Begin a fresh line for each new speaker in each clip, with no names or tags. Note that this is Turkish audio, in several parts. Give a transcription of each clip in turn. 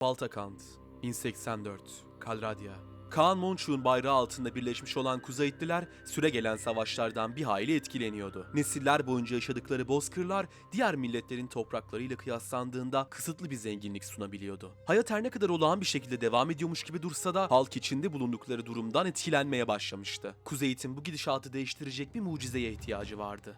Baltakant, İn 84, Kalradya. Kaan Monçuk'un bayrağı altında birleşmiş olan Kuzeyitliler süre gelen savaşlardan bir hayli etkileniyordu. Nesiller boyunca yaşadıkları bozkırlar diğer milletlerin topraklarıyla kıyaslandığında kısıtlı bir zenginlik sunabiliyordu. Hayat her ne kadar olağan bir şekilde devam ediyormuş gibi dursa da halk içinde bulundukları durumdan etkilenmeye başlamıştı. Kuzeyit'in bu gidişatı değiştirecek bir mucizeye ihtiyacı vardı.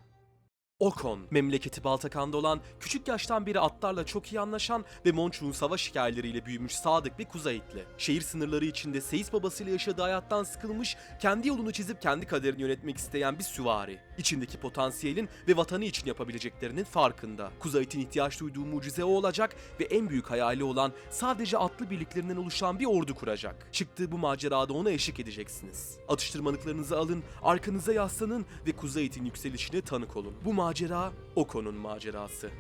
Okon, memleketi Baltakan'da olan, küçük yaştan beri atlarla çok iyi anlaşan ve Monçuk'un savaş hikayeleriyle büyümüş sadık bir Kuzeyitli. Şehir sınırları içinde Seyis babasıyla yaşadığı hayattan sıkılmış, kendi yolunu çizip kendi kaderini yönetmek isteyen bir süvari. İçindeki potansiyelin ve vatanı için yapabileceklerinin farkında. Kuzeyit'in ihtiyaç duyduğu mucize o olacak ve en büyük hayali olan sadece atlı birliklerinden oluşan bir ordu kuracak. Çıktığı bu macerada ona eşlik edeceksiniz. Atıştırmalıklarınızı alın, arkanıza yaslanın ve Kuzeyit'in yükselişine tanık olun. Bu macera Oko'nun macerası.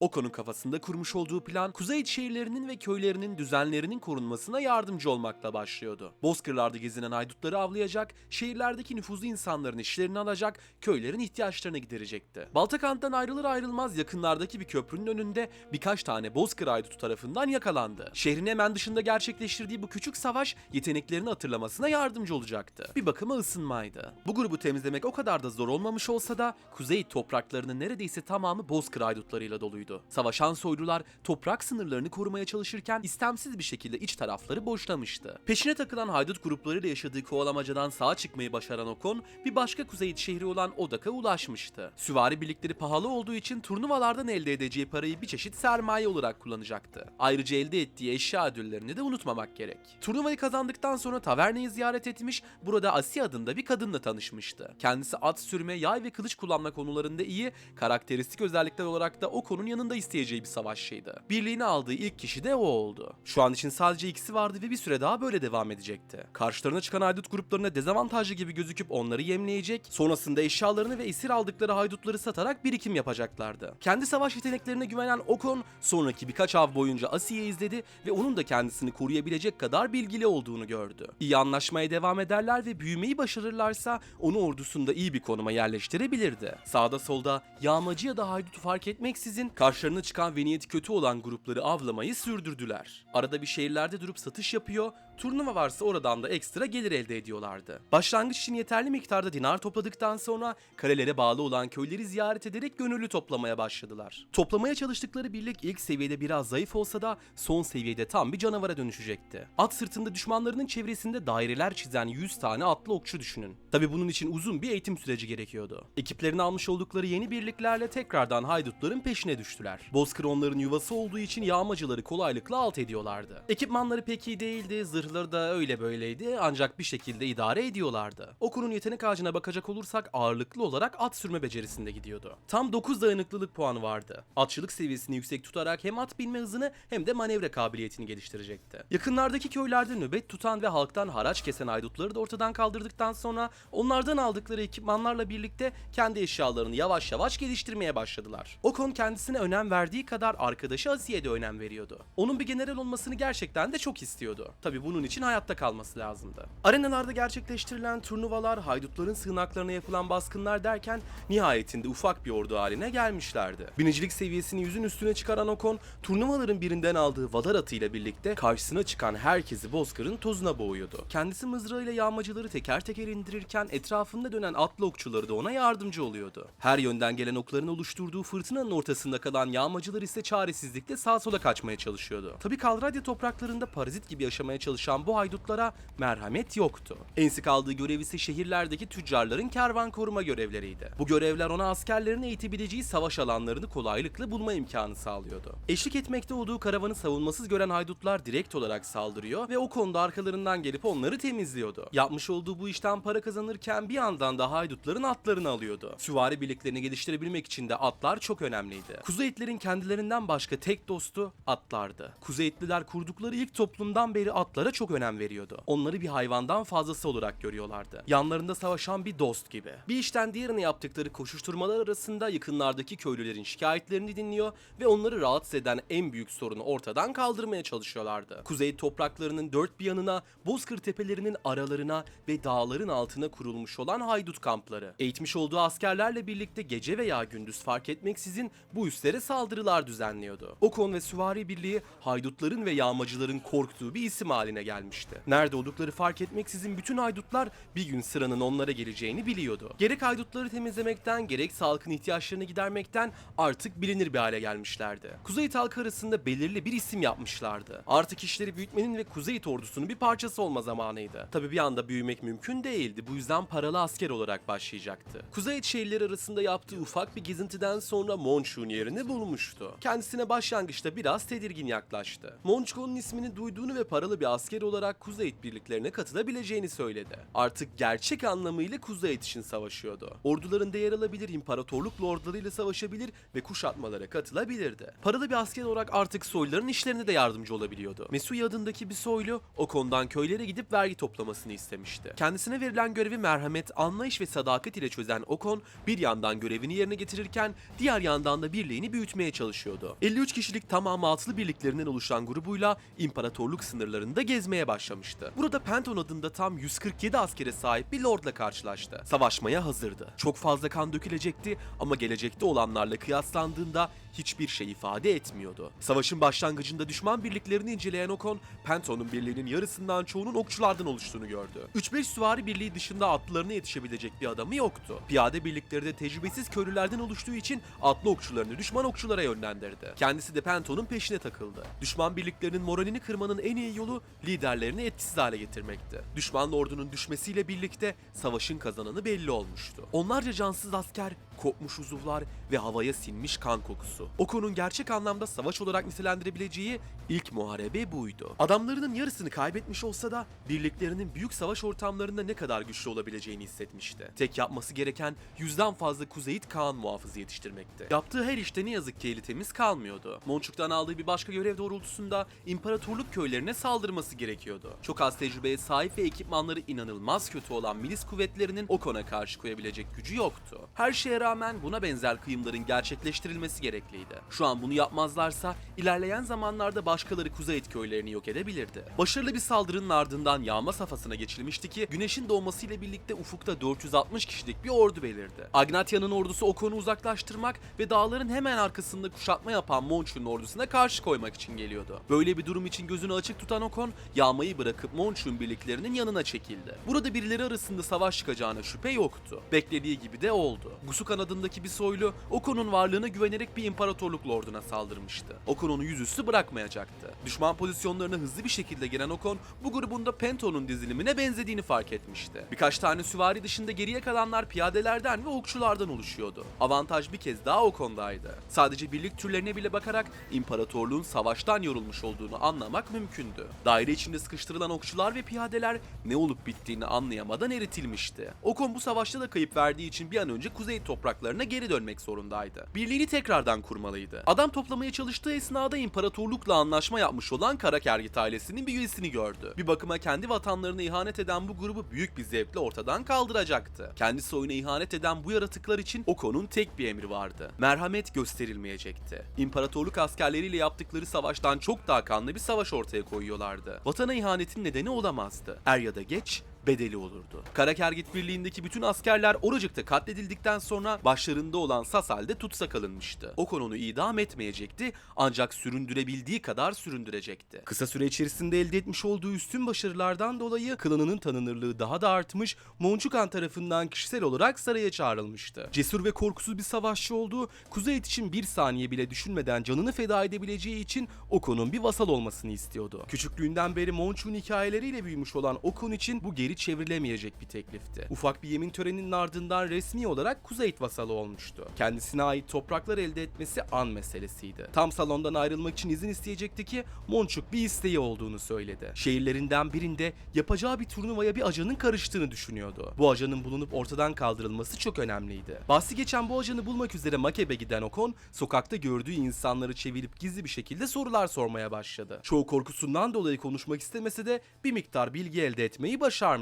Oko'nun kafasında kurmuş olduğu plan Kuzey şehirlerinin ve köylerinin düzenlerinin korunmasına yardımcı olmakla başlıyordu. Bozkırlarda gezinen haydutları avlayacak, şehirlerdeki nüfuzlu insanların işlerini alacak, köylerin ihtiyaçlarını giderecekti. Baltakant'tan ayrılır ayrılmaz yakınlardaki bir köprünün önünde birkaç tane bozkır haydutu tarafından yakalandı. Şehrin hemen dışında gerçekleştirdiği bu küçük savaş yeteneklerini hatırlamasına yardımcı olacaktı. Bir bakıma ısınmaydı. Bu grubu temizlemek o kadar da zor olmamış olsa da kuzey topraklarının neredeyse tamamı bozkır haydutlarıyla doluydu. Savaşan soylular toprak sınırlarını korumaya çalışırken istemsiz bir şekilde iç tarafları boşlamıştı. Peşine takılan haydut gruplarıyla yaşadığı kovalamacadan sağa çıkmayı başaran Okon bir başka kuzey şehri olan Odak'a ulaşmıştı. Süvari birlikleri pahalı olduğu için turnuvalardan elde edeceği parayı bir çeşit sermaye olarak kullanacaktı. Ayrıca elde ettiği eşya ödüllerini de unutmamak gerek. Turnuvayı kazandıktan sonra tavernayı ziyaret etmiş, burada Asiye adında bir kadınla tanışmıştı. Kendisi at sürme, yay ve kılıç kullanma konularında iyi, karakteristik özellikler olarak da Okon'un yanında isteyeceği bir savaşçıydı. Birliğini aldığı ilk kişi de o oldu. Şu an için sadece ikisi vardı ve bir süre daha böyle devam edecekti. Karşılarına çıkan haydut gruplarına dezavantajlı gibi gözüküp onları yemleyecek, sonrasında eşyalarını ve esir aldıkları haydutları satarak birikim yapacaklardı. Kendi savaş yeteneklerine güvenen Okon, sonraki birkaç av boyunca Asiye'yi izledi ve onun da kendisini koruyabilecek kadar bilgili olduğunu gördü. İyi anlaşmaya devam ederler ve büyümeyi başarırlarsa onu ordusunda iyi bir konuma yerleştirebilirdi. Sağda solda yağmacı ya da haydutu fark etmeksizin karşılarına çıkan ve niyeti kötü olan grupları avlamayı sürdürdüler. Arada bir şehirlerde durup satış yapıyor, turnuva varsa oradan da ekstra gelir elde ediyorlardı. Başlangıç için yeterli miktarda dinar topladıktan sonra kalelere bağlı olan köyleri ziyaret ederek gönüllü toplamaya başladılar. Toplamaya çalıştıkları birlik ilk seviyede biraz zayıf olsa da son seviyede tam bir canavara dönüşecekti. At sırtında düşmanlarının çevresinde daireler çizen 100 tane atlı okçu düşünün. Tabi bunun için uzun bir eğitim süreci gerekiyordu. Ekiplerini almış oldukları yeni birliklerle tekrardan haydutların peşine düştüler. Bozkır onların yuvası olduğu için yağmacıları kolaylıkla alt ediyorlardı. Ekipmanları pek iyi değildi, zırhları da öyle böyleydi ancak bir şekilde idare ediyorlardı. Okunun yetenek ağacına bakacak olursak ağırlıklı olarak at sürme becerisinde gidiyordu. Tam 9 dayanıklılık puanı vardı. Atçılık seviyesini yüksek tutarak hem at binme hızını hem de manevra kabiliyetini geliştirecekti. Yakınlardaki köylerde nöbet tutan ve halktan haraç kesen haydutları da ortadan kaldırdıktan sonra onlardan aldıkları ekipmanlarla birlikte kendi eşyalarını yavaş yavaş geliştirmeye başladılar. Okon kendisine önem verdiği kadar arkadaşı Asiye'ye de önem veriyordu. Onun bir general olmasını gerçekten de çok istiyordu. Tabi bunun için hayatta kalması lazımdı. Arenalarda gerçekleştirilen turnuvalar, haydutların sığınaklarına yapılan baskınlar derken nihayetinde ufak bir ordu haline gelmişlerdi. Binicilik seviyesini yüzün üstüne çıkaran Okon, turnuvaların birinden aldığı vadar atıyla birlikte karşısına çıkan herkesi bozkırın tozuna boğuyordu. Kendisi mızrağıyla yağmacıları teker teker indirirken etrafında dönen atlı okçuları da ona yardımcı oluyordu. Her yönden gelen okların oluşturduğu fırtınanın ortasında kalan yağmacılar ise çaresizlikle sağa sola kaçmaya çalışıyordu. Tabi Kalradya topraklarında parazit gibi yaşamaya çalışan bu haydutlara merhamet yoktu. Ensik aldığı görev ise şehirlerdeki tüccarların kervan koruma görevleriydi. Bu görevler ona askerlerin eğitebileceği savaş alanlarını kolaylıkla bulma imkanı sağlıyordu. Eşlik etmekte olduğu karavanı savunmasız gören haydutlar direkt olarak saldırıyor ve o konuda arkalarından gelip onları temizliyordu. Yapmış olduğu bu işten para kazanırken bir yandan da haydutların atlarını alıyordu. Süvari birliklerini geliştirebilmek için de atlar çok önemliydi. Kuzeyitlerin kendilerinden başka tek dostu atlardı. Kuzeyitliler kurdukları ilk toplumdan beri atlara
haydutlara çok önem veriyordu. Onları bir hayvandan fazlası olarak görüyorlardı. Yanlarında savaşan bir dost gibi. Bir işten diğerine yaptıkları koşuşturmalar arasında yakınlardaki köylülerin şikayetlerini dinliyor ve onları rahatsız eden en büyük sorunu ortadan kaldırmaya çalışıyorlardı. Kuzey topraklarının dört bir yanına, Bozkır tepelerinin aralarına ve dağların altına kurulmuş olan haydut kampları. Eğitmiş olduğu askerlerle birlikte gece veya gündüz fark etmeksizin bu üslere saldırılar düzenliyordu. Okon ve Süvari Birliği haydutların ve yağmacıların korktuğu bir isim haline gelmişti. Nerede oldukları fark etmeksizin bütün haydutlar bir gün sıranın onlara geleceğini biliyordu. Gerek haydutları temizlemekten gerek halkın ihtiyaçlarını gidermekten artık bilinir bir hale gelmişlerdi. Kuzey halkı arasında belirli bir isim yapmışlardı. Artık işleri büyütmenin ve Kuzey ordusunun bir parçası olma zamanıydı. Tabi bir anda büyümek mümkün değildi. Bu yüzden paralı asker olarak başlayacaktı. Kuzey şehirleri arasında yaptığı ufak bir gezintiden sonra Monchun yerini bulmuştu. Kendisine başlangıçta biraz tedirgin yaklaştı. Monchun'un ismini duyduğunu ve paralı bir asker olarak Kuzey birliklerine katılabileceğini söyledi. Artık gerçek anlamıyla Kuzey için savaşıyordu. Ordularında yer alabilir, imparatorluk lordlarıyla savaşabilir ve kuşatmalara katılabilirdi. Paralı bir asker olarak artık soyluların işlerine de yardımcı olabiliyordu. Mesuya adındaki bir soylu Okon'dan köylere gidip vergi toplamasını istemişti. Kendisine verilen görevi merhamet, anlayış ve sadakat ile çözen Okon bir yandan görevini yerine getirirken diğer yandan da birliğini büyütmeye çalışıyordu. 53 kişilik tamamı atlı birliklerinden oluşan grubuyla imparatorluk sınırlarında gezmeye başlamıştı. Burada Penton adında tam 147 askere sahip bir lordla karşılaştı. Savaşmaya hazırdı. Çok fazla kan dökülecekti ama gelecekte olanlarla kıyaslandığında hiçbir şey ifade etmiyordu. Savaşın başlangıcında düşman birliklerini inceleyen Okon, Penton'un birliğinin yarısından çoğunun okçulardan oluştuğunu gördü. 3-5 süvari birliği dışında atlılarına yetişebilecek bir adamı yoktu. Piyade birlikleri de tecrübesiz köylülerden oluştuğu için atlı okçularını düşman okçulara yönlendirdi. Kendisi de Penton'un peşine takıldı. Düşman birliklerinin moralini kırmanın en iyi yolu liderlerini etkisiz hale getirmekti. Düşman ordunun düşmesiyle birlikte savaşın kazananı belli olmuştu. Onlarca cansız asker, kopmuş uzuvlar ve havaya sinmiş kan kokusu. Okun'un gerçek anlamda savaş olarak nitelendirebileceği ilk muharebe buydu. Adamlarının yarısını kaybetmiş olsa da birliklerinin büyük savaş ortamlarında ne kadar güçlü olabileceğini hissetmişti. Tek yapması gereken yüzden fazla Kuzeyit Kaan muhafızı yetiştirmekti. Yaptığı her işte ne yazık ki eli temiz kalmıyordu. Monçuk'tan aldığı bir başka görev doğrultusunda imparatorluk köylerine saldırması gerekiyordu. Çok az tecrübeye sahip ve ekipmanları inanılmaz kötü olan milis kuvvetlerinin Okon'a karşı koyabilecek gücü yoktu. Her şeye rağmen buna benzer kıyımların gerçekleştirilmesi gerekliydi. Şu an bunu yapmazlarsa ilerleyen zamanlarda başkaları Kuzeyit köylerini yok edebilirdi. Başarılı bir saldırının ardından yağma safhasına geçilmişti ki güneşin doğmasıyla birlikte ufukta 460 kişilik bir ordu belirdi. Agnatya'nın ordusu Okon'u uzaklaştırmak ve dağların hemen arkasında kuşatma yapan Monchun'un ordusuna karşı koymak için geliyordu. Böyle bir durum için gözünü açık tutan Okon, yağmayı bırakıp Monchun birliklerinin yanına çekildi. Burada birileri arasında savaş çıkacağına şüphe yoktu. Beklediği gibi de oldu. Gusukan adındaki bir soylu Okon'un varlığına güvenerek bir imparatorluk lorduna saldırmıştı. Okon onu yüzüstü bırakmayacaktı. Düşman pozisyonlarına hızlı bir şekilde gelen Okon bu grubunda Pento'nun dizilimine benzediğini fark etmişti. Birkaç tane süvari dışında geriye kalanlar piyadelerden ve okçulardan oluşuyordu. Avantaj bir kez daha Okon'daydı. Sadece birlik türlerine bile bakarak imparatorluğun savaştan yorulmuş olduğunu anlamak mümkündü. Daire içinde sıkıştırılan okçular ve piyadeler ne olup bittiğini anlayamadan eritilmişti. Okon bu savaşta da kayıp verdiği için bir an önce kuzey topraklarına geri dönmek zorundaydı. Birliğini tekrardan kurmalıydı. Adam toplamaya çalıştığı esnada imparatorlukla anlaşma yapmış olan Karakergit ailesinin bir üyesini gördü. Bir bakıma kendi vatanlarına ihanet eden bu grubu büyük bir zevkle ortadan kaldıracaktı. Kendi soyuna ihanet eden bu yaratıklar için Okon'un tek bir emri vardı. Merhamet gösterilmeyecekti. İmparatorluk askerleriyle yaptıkları savaştan çok daha kanlı bir savaş ortaya koyuyorlardı. Vatana ihanetin nedeni olamazdı. Er ya da geç bedeli olurdu. Karakergit Birliği'ndeki bütün askerler oracıkta katledildikten sonra başlarında olan Sasal'de tutsak alınmıştı. Okon onu idam etmeyecekti ancak süründürebildiği kadar süründürecekti. Kısa süre içerisinde elde etmiş olduğu üstün başarılardan dolayı klanının tanınırlığı daha da artmış, Monçukan tarafından kişisel olarak saraya çağrılmıştı. Cesur ve korkusuz bir savaşçı olduğu, Kuzeyit için bir saniye bile düşünmeden canını feda edebileceği için Okon'un bir vasal olmasını istiyordu. Küçüklüğünden beri Monçun hikayeleriyle büyümüş olan Okon için bu geri çevrilemeyecek bir teklifti. Ufak bir yemin töreninin ardından resmi olarak Kuzeyt vasalı olmuştu. Kendisine ait topraklar elde etmesi an meselesiydi. Tam salondan ayrılmak için izin isteyecekti ki Monçuk bir isteği olduğunu söyledi. Şehirlerinden birinde yapacağı bir turnuvaya bir ajanın karıştığını düşünüyordu. Bu ajanın bulunup ortadan kaldırılması çok önemliydi. Bahsi geçen bu ajanı bulmak üzere Makebe giden Okon, sokakta gördüğü insanları çevirip gizli bir şekilde sorular sormaya başladı. Çoğu korkusundan dolayı konuşmak istemese de bir miktar bilgi elde etmeyi başarmıştı.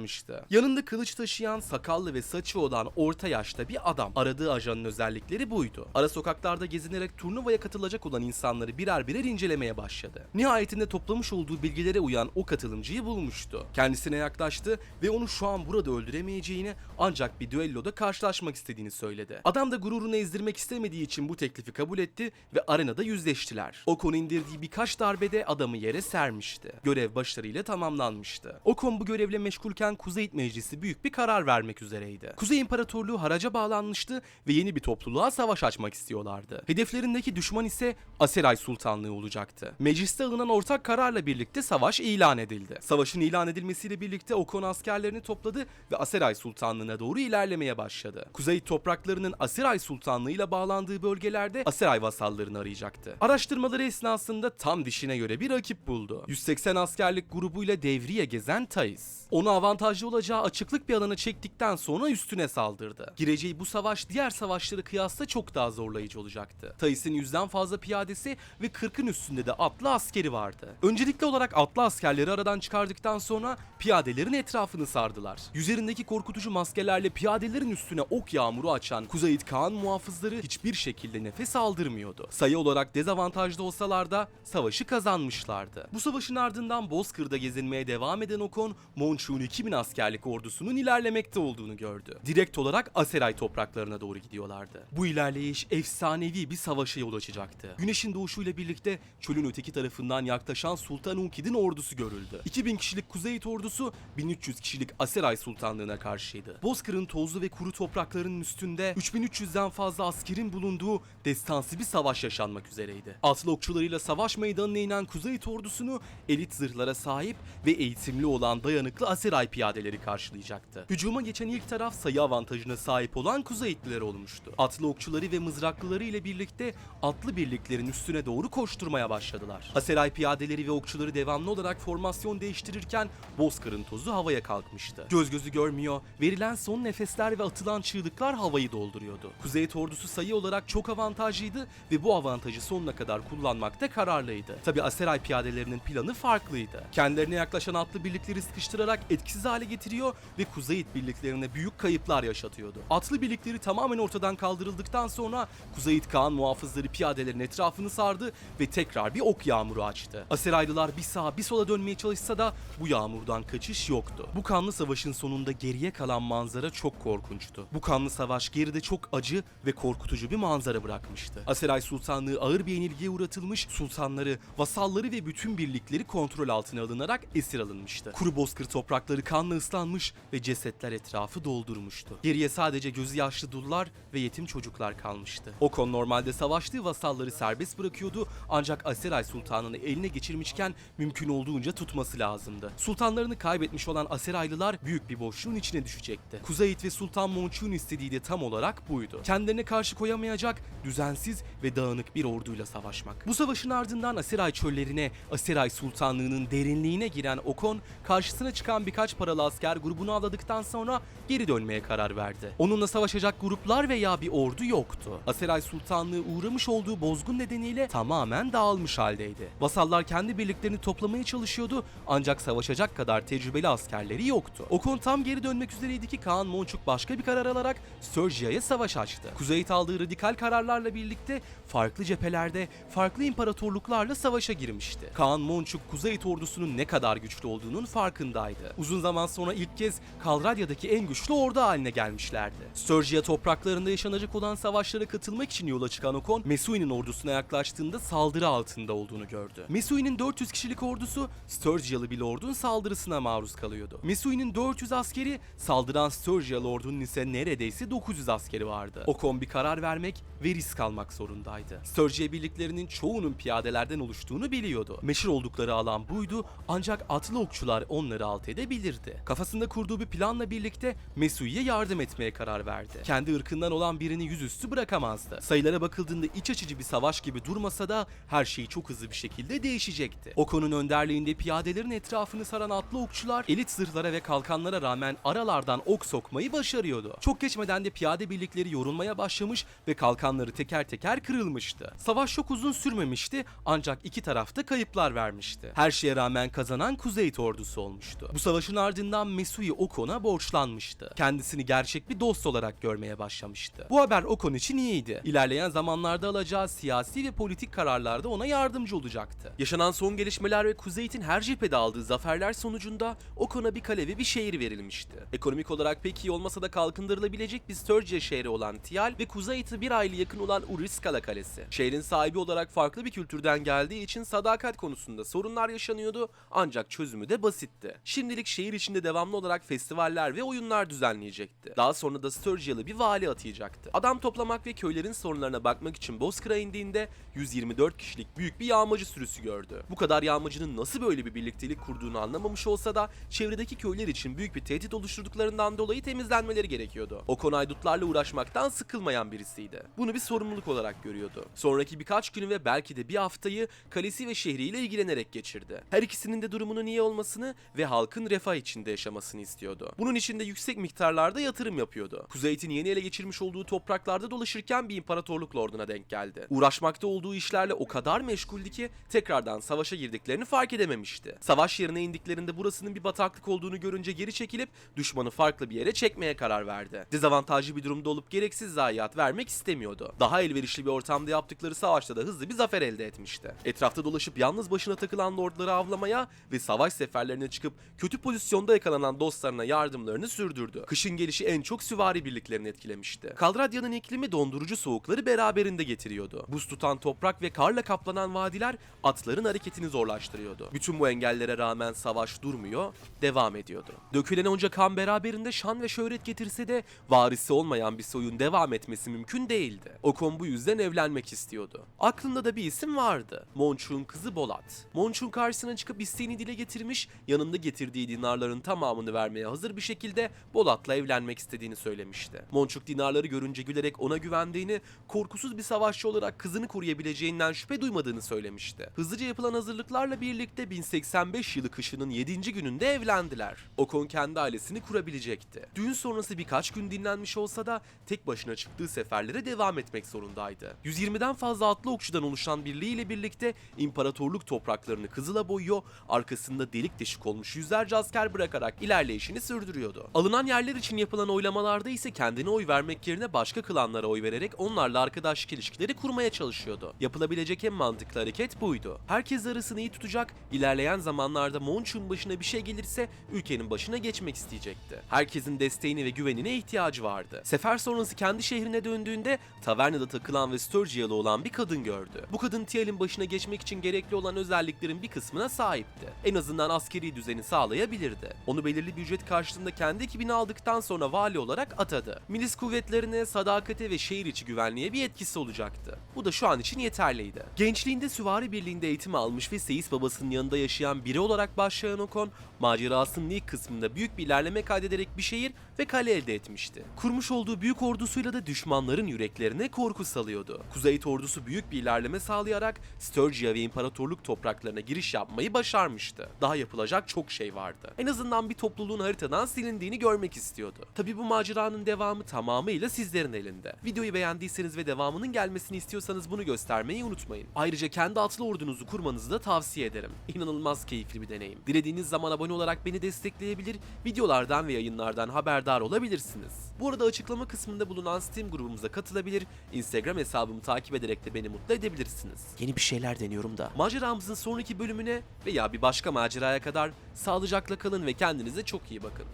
Yanında kılıç taşıyan, sakallı ve saçı olan orta yaşta bir adam. Aradığı ajanın özellikleri buydu. Ara sokaklarda gezinerek turnuvaya katılacak olan insanları birer birer incelemeye başladı. Nihayetinde toplamış olduğu bilgilere uyan o katılımcıyı bulmuştu. Kendisine yaklaştı ve onu şu an burada öldüremeyeceğini ancak bir düelloda karşılaşmak istediğini söyledi. Adam da gururunu ezdirmek istemediği için bu teklifi kabul etti ve arenada yüzleştiler. Okon indirdiği birkaç darbede adamı yere sermişti. Görev başarıyla tamamlanmıştı. Okon bu görevle meşgulken Kuzey Meclisi büyük bir karar vermek üzereydi. Kuzey İmparatorluğu haraca bağlanmıştı ve yeni bir topluluğa savaş açmak istiyorlardı. Hedeflerindeki düşman ise Aseray Sultanlığı olacaktı. Mecliste alınan ortak kararla birlikte savaş ilan edildi. Savaşın ilan edilmesiyle birlikte Okon askerlerini topladı ve Aseray Sultanlığı'na doğru ilerlemeye başladı. Kuzey topraklarının Aseray Sultanlığı ile bağlandığı bölgelerde Aseray vasallarını arayacaktı. Araştırmaları esnasında tam dişine göre bir rakip buldu. 180 askerlik grubuyla devriye gezen Thais. Onu avantajlı olacağı açıklık bir alana çektikten sonra üstüne saldırdı. Gireceği bu savaş diğer savaşları kıyasla çok daha zorlayıcı olacaktı. Thais'in yüzden fazla piyadesi ve 40'ın üstünde de atlı askeri vardı. Öncelikli olarak atlı askerleri aradan çıkardıktan sonra piyadelerin etrafını sardılar. Yüzlerindeki korkutucu maskelerle piyadelerin üstüne ok yağmuru açan Kuzeyit Kağan muhafızları hiçbir şekilde nefes aldırmıyordu. Sayı olarak dezavantajlı olsalar da savaşı kazanmışlardı. Bu savaşın ardından Bozkır'da gezinmeye devam eden Okon, Monçu'nun 2000 askerlik ordusunun ilerlemekte olduğunu gördü. Direkt olarak Aseray topraklarına doğru gidiyorlardı. Bu ilerleyiş efsanevi bir savaşa yol açacaktı. Güneşin doğuşuyla birlikte çölün öteki tarafından yaklaşan Sultan Unkid'in ordusu görüldü. 2000 kişilik Kuzeyit ordusu 1300 kişilik Aseray Sultanlığına karşıydı. Bozkır'ın tozlu ve kuru topraklarının üstünde 3300'den fazla askerin bulunduğu destansı bir savaş yaşanmak üzereydi. Atlı okçularıyla savaş meydanına inen Kuzeyit ordusunu elit zırhlara sahip ve eğitimli olan dayanıklı Aseray piyadeleri karşılayacaktı. Hücuma geçen ilk taraf sayı avantajına sahip olan Kuzeyitliler olmuştu. Atlı okçuları ve mızraklıları ile birlikte atlı birliklerin üstüne doğru koşturmaya başladılar. Aseray piyadeleri ve okçuları devamlı olarak formasyon değiştirirken Bozkır'ın tozu havaya kalkmıştı. Göz gözü görmüyor, verilen son nefesler ve atılan çığlıklar havayı dolduruyordu. Kuzeyit ordusu sayı olarak çok avantajlıydı ve bu avantajı sonuna kadar kullanmakta kararlıydı. Tabi Aseray piyadelerinin planı farklıydı. Kendilerine yaklaşan atlı birlikleri sıkıştırarak etkisiz hale getiriyor ve Kuzeyit birliklerine büyük kayıplar yaşatıyordu. Atlı birlikleri tamamen ortadan kaldırıldıktan sonra Kuzeyit Kağan muhafızları piyadelerin etrafını sardı ve tekrar bir ok yağmuru açtı. Aseraylılar bir sağa bir sola dönmeye çalışsa da bu yağmurdan kaçış yoktu. Bu kanlı savaşın sonunda geriye kalan manzara çok korkunçtu. Bu kanlı savaş geride çok acı ve korkutucu bir manzara bırakmıştı. Aseray Sultanlığı ağır bir yenilgiye uğratılmış, sultanları, vasalları ve bütün birlikleri kontrol altına alınarak esir alınmıştı. Kuru bozkır toprakları kanla ıslanmış ve cesetler etrafı doldurmuştu. Geriye sadece gözü yaşlı dullar ve yetim çocuklar kalmıştı. Okon normalde savaştığı vasalları serbest bırakıyordu ancak Aseray Sultanı'nı eline geçirmişken mümkün olduğunca tutması lazımdı. Sultanlarını kaybetmiş olan Aseraylılar büyük bir boşluğun içine düşecekti. Kuzeyit ve Sultan Monçuk'un istediği de tam olarak buydu. Kendilerine karşı koyamayacak, düzensiz ve dağınık bir orduyla savaşmak. Bu savaşın ardından Aseray çöllerine, Aseray Sultanlığı'nın derinliğine giren Okon, karşısına çıkan birkaç paralı asker grubunu avladıktan sonra geri dönmeye karar verdi. Onunla savaşacak gruplar veya bir ordu yoktu. Aseray Sultanlığı uğramış olduğu bozgun nedeniyle tamamen dağılmış haldeydi. Vasallar kendi birliklerini toplamaya çalışıyordu ancak savaşacak kadar tecrübeli askerleri yoktu. Okon tam geri dönmek üzereydi ki Kaan Monçuk başka bir karar alarak Sturgia'ya savaş açtı. Kuzeyit aldığı radikal kararlarla birlikte farklı cephelerde, farklı imparatorluklarla savaşa girmişti. Kaan Monçuk Kuzeyit ordusunun ne kadar güçlü olduğunun farkındaydı. Uzun zaman sonra ilk kez Kalradya'daki en güçlü ordu haline gelmişlerdi. Sturgia topraklarında yaşanacak olan savaşlara katılmak için yola çıkan Okon, Mesui'nin ordusuna yaklaştığında saldırı altında olduğunu gördü. Mesui'nin 400 kişilik ordusu Sturgialı bir lordun saldırısına maruz kalıyordu. Mesui'nin 400 askeri, saldıran Sturgialı ordunun ise neredeyse 900 askeri vardı. Okon bir karar vermek ve risk almak zorundaydı. Sturgia birliklerinin çoğunun piyadelerden oluştuğunu biliyordu. Meşhur oldukları alan buydu ancak atlı okçular onları alt edebilirdi. Delirdi. Kafasında kurduğu bir planla birlikte Mesui'ye yardım etmeye karar verdi. Kendi ırkından olan birini yüzüstü bırakamazdı. Sayılara bakıldığında iç açıcı bir savaş gibi durmasa da her şey çok hızlı bir şekilde değişecekti. Oko'nun önderliğinde piyadelerin etrafını saran atlı okçular elit zırhlara ve kalkanlara rağmen aralardan ok sokmayı başarıyordu. Çok geçmeden de piyade birlikleri yorulmaya başlamış ve kalkanları teker teker kırılmıştı. Savaş çok uzun sürmemişti ancak iki tarafta kayıplar vermişti. Her şeye rağmen kazanan Kuzeyt ordusu olmuştu. Bu savaşın ardından Mesui Okon'a borçlanmıştı. Kendisini gerçek bir dost olarak görmeye başlamıştı. Bu haber Okon için iyiydi. İlerleyen zamanlarda alacağı siyasi ve politik kararlarda ona yardımcı olacaktı. Yaşanan son gelişmeler ve Kuzeyt'in her cephede aldığı zaferler sonucunda Okon'a bir kale ve bir şehir verilmişti. Ekonomik olarak pek iyi olmasa da kalkındırılabilecek bir Sturgia şehri olan Tial ve Kuzeyt'e bir aylı yakın olan Uriskala Kalesi. Şehrin sahibi olarak farklı bir kültürden geldiği için sadakat konusunda sorunlar yaşanıyordu ancak çözümü de basitti. Şimdilik şehir içinde devamlı olarak festivaller ve oyunlar düzenleyecekti. Daha sonra da Sturgia'lı bir vali atayacaktı. Adam toplamak ve köylerin sorunlarına bakmak için Bozkır'a indiğinde 124 kişilik büyük bir yağmacı sürüsü gördü. Bu kadar yağmacının nasıl böyle bir birliktelik kurduğunu anlamamış olsa da çevredeki köyler için büyük bir tehdit oluşturduklarından dolayı temizlenmeleri gerekiyordu. O konu haydutlarla uğraşmaktan sıkılmayan birisiydi. Bunu bir sorumluluk olarak görüyordu. Sonraki birkaç günü ve belki de bir haftayı kalesi ve şehriyle ilgilenerek geçirdi. Her ikisinin de durumunun iyi olmasını ve halkın refah içinde yaşamasını istiyordu. Bunun için de yüksek miktarlarda yatırım yapıyordu. Kuzeyt'in yeni ele geçirmiş olduğu topraklarda dolaşırken bir imparatorluk lorduna denk geldi. Uğraşmakta olduğu işlerle o kadar meşguldü ki tekrardan savaşa girdiklerini fark edememişti. Savaş yerine indiklerinde burasının bir bataklık olduğunu görünce geri çekilip düşmanı farklı bir yere çekmeye karar verdi. Dezavantajlı bir durumda olup gereksiz zayiat vermek istemiyordu. Daha elverişli bir ortamda yaptıkları savaşta da hızlı bir zafer elde etmişti. Etrafta dolaşıp yalnız başına takılan lordları avlamaya ve savaş seferlerine çıkıp kötü pozisyonda yakalanan dostlarına yardımlarını sürdürdü. Kışın gelişi en çok süvari birliklerini etkilemişti. Kalradya'nın iklimi dondurucu soğukları beraberinde getiriyordu. Buz tutan toprak ve karla kaplanan vadiler atların hareketini zorlaştırıyordu. Bütün bu engellere rağmen savaş durmuyor, devam ediyordu. Dökülen onca kan beraberinde şan ve şöhret getirse de varisi olmayan bir soyun devam etmesi mümkün değildi. Okon bu yüzden evlenmek istiyordu. Aklında da bir isim vardı. Monçuk'un kızı Bolat. Monçuk'un karşısına çıkıp isteğini dile getirmiş, yanında getirdiği dinarların tamamını vermeye hazır bir şekilde Bolat'la evlenmek istediğini söylemişti. Monçuk dinarları görünce gülerek ona güvendiğini, korkusuz bir savaşçı olarak kızını koruyabileceğinden şüphe duymadığını söylemişti. Hızlıca yapılan hazırlıklarla birlikte 1085 yılı kışının 7. gününde evlendiler. Okon kendi ailesini kurabilecekti. Düğün sonrası birkaç gün dinlenmiş olsa da tek başına çıktığı seferlere devam etmek zorundaydı. 120'den fazla atlı okçudan oluşan birliğiyle birlikte imparatorluk topraklarını kızıla boyuyor, arkasında delik deşik olmuş yüzlerce asker bırakarak ilerleyişini sürdürüyordu. Alınan yerler için yapılan oylamalarda ise kendine oy vermek yerine başka klanlara oy vererek onlarla arkadaşlık ilişkileri kurmaya çalışıyordu. Yapılabilecek en mantıklı hareket buydu. Herkes arasını iyi tutacak, ilerleyen zamanlarda Monçuk'un başına bir şey gelirse ülkenin başına geçmek isteyecekti. Herkesin desteğine ve güvenine ihtiyacı vardı. Sefer sonrası kendi şehrine döndüğünde tavernada takılan ve Sturgia'lı olan bir kadın gördü. Bu kadın Tiel'in başına geçmek için gerekli olan özelliklerin bir kısmına sahipti. En azından askeri düzeni sağlayabilirdi. Onu belirli bir ücret karşılığında kendi ekibini aldıktan sonra vali olarak atadı. Milis kuvvetlerine, sadakate ve şehir içi güvenliğe bir etkisi olacaktı. Bu da şu an için yeterliydi. Gençliğinde süvari birliğinde eğitim almış ve Seyis babasının yanında yaşayan biri olarak başlayan Okon, macerasının ilk kısmında büyük bir ilerleme kaydederek bir şehir ve kale elde etmişti. Kurmuş olduğu büyük ordusuyla da düşmanların yüreklerine korku salıyordu. Kuzeyit ordusu büyük bir ilerleme sağlayarak Sturgia ve imparatorluk topraklarına giriş yapmayı başarmıştı. Daha yapılacak çok şey vardı. En azından bir topluluğun haritadan silindiğini görmek istiyordu. Tabi bu maceranın devamı tamamıyla sizlerin elinde. Videoyu beğendiyseniz ve devamının gelmesini istiyorsanız bunu göstermeyi unutmayın. Ayrıca kendi atlı ordunuzu kurmanızı da tavsiye ederim. İnanılmaz keyifli bir deneyim. Dilediğiniz zaman abone olarak beni destekleyebilir, videolardan ve yayınlardan haberdar olabilirsiniz. Bu arada açıklama kısmında bulunan Steam grubumuza katılabilir, Instagram hesabımı takip ederek de beni mutlu edebilirsiniz. Yeni bir şeyler deniyorum da. Maceramızın sonraki bölümüne veya bir başka maceraya kadar sağlıcakla kalın ve kendinize çok iyi bakın.